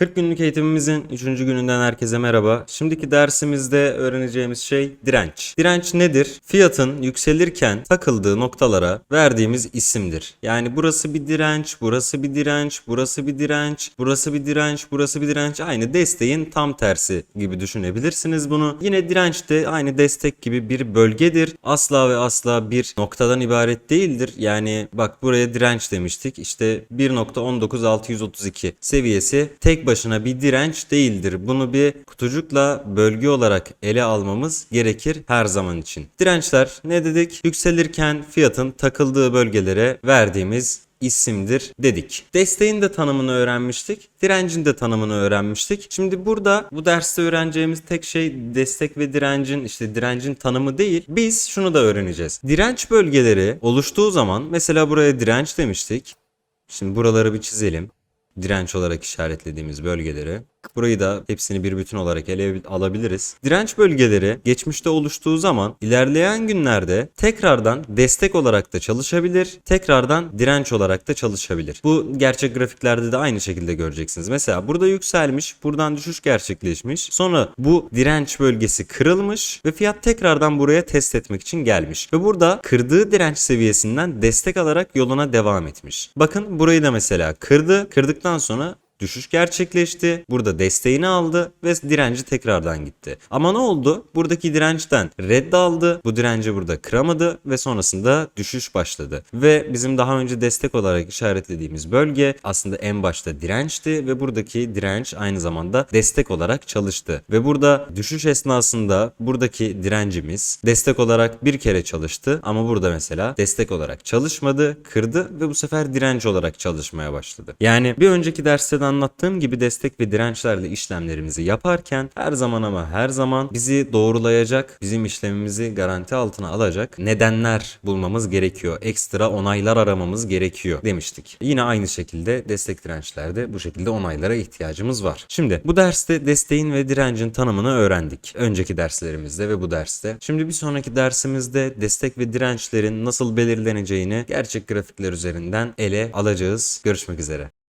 40 günlük eğitimimizin 3. gününden herkese merhaba. Şimdiki dersimizde öğreneceğimiz şey direnç. Direnç nedir? Fiyatın yükselirken takıldığı noktalara verdiğimiz isimdir. Yani burası bir direnç, burası bir direnç, burası bir direnç, burası bir direnç, burası bir direnç. Aynı desteğin tam tersi gibi düşünebilirsiniz bunu. Yine direnç de aynı destek gibi bir bölgedir. Asla ve asla bir noktadan ibaret değildir. Yani bak buraya direnç demiştik. İşte 1.19632 seviyesi tek başına bir direnç değildir. Bunu bir kutucukla bölge olarak ele almamız gerekir her zaman için. Dirençler ne dedik? Yükselirken fiyatın takıldığı bölgelere verdiğimiz isimdir dedik. Desteğin de tanımını öğrenmiştik. Direncin de tanımını öğrenmiştik. Şimdi burada bu derste öğreneceğimiz tek şey destek ve direncin işte direncin tanımı değil. Biz şunu da öğreneceğiz. Direnç bölgeleri oluştuğu zaman mesela buraya direnç demiştik. Şimdi buraları bir çizelim. Direnç olarak işaretlediğimiz bölgeleri. Burayı da hepsini bir bütün olarak ele alabiliriz. Direnç bölgeleri geçmişte oluştuğu zaman ilerleyen günlerde tekrardan destek olarak da çalışabilir, tekrardan direnç olarak da çalışabilir. Bu gerçek grafiklerde de aynı şekilde göreceksiniz. Mesela burada yükselmiş, buradan düşüş gerçekleşmiş. Sonra bu direnç bölgesi kırılmış ve fiyat tekrardan buraya test etmek için gelmiş. Ve burada kırdığı direnç seviyesinden destek alarak yoluna devam etmiş. Bakın burayı da mesela kırdı. Kırdıktan sonra düşüş gerçekleşti. Burada desteğini aldı ve direnci tekrardan gitti. Ama ne oldu? Buradaki dirençten red aldı. Bu direnci burada kıramadı ve sonrasında düşüş başladı. Ve bizim daha önce destek olarak işaretlediğimiz bölge aslında en başta dirençti ve buradaki direnç aynı zamanda destek olarak çalıştı. Ve burada düşüş esnasında buradaki direncimiz destek olarak bir kere çalıştı ama burada mesela destek olarak çalışmadı, kırdı ve bu sefer direnç olarak çalışmaya başladı. Yani bir önceki derste de anlattığım gibi destek ve dirençlerle işlemlerimizi yaparken her zaman ama her zaman bizi doğrulayacak, bizim işlemimizi garanti altına alacak nedenler bulmamız gerekiyor. Ekstra onaylar aramamız gerekiyor demiştik. Yine aynı şekilde destek dirençlerde bu şekilde onaylara ihtiyacımız var. Şimdi bu derste desteğin ve direncin tanımını öğrendik. Önceki derslerimizde ve bu derste. Şimdi bir sonraki dersimizde destek ve dirençlerin nasıl belirleneceğini gerçek grafikler üzerinden ele alacağız. Görüşmek üzere.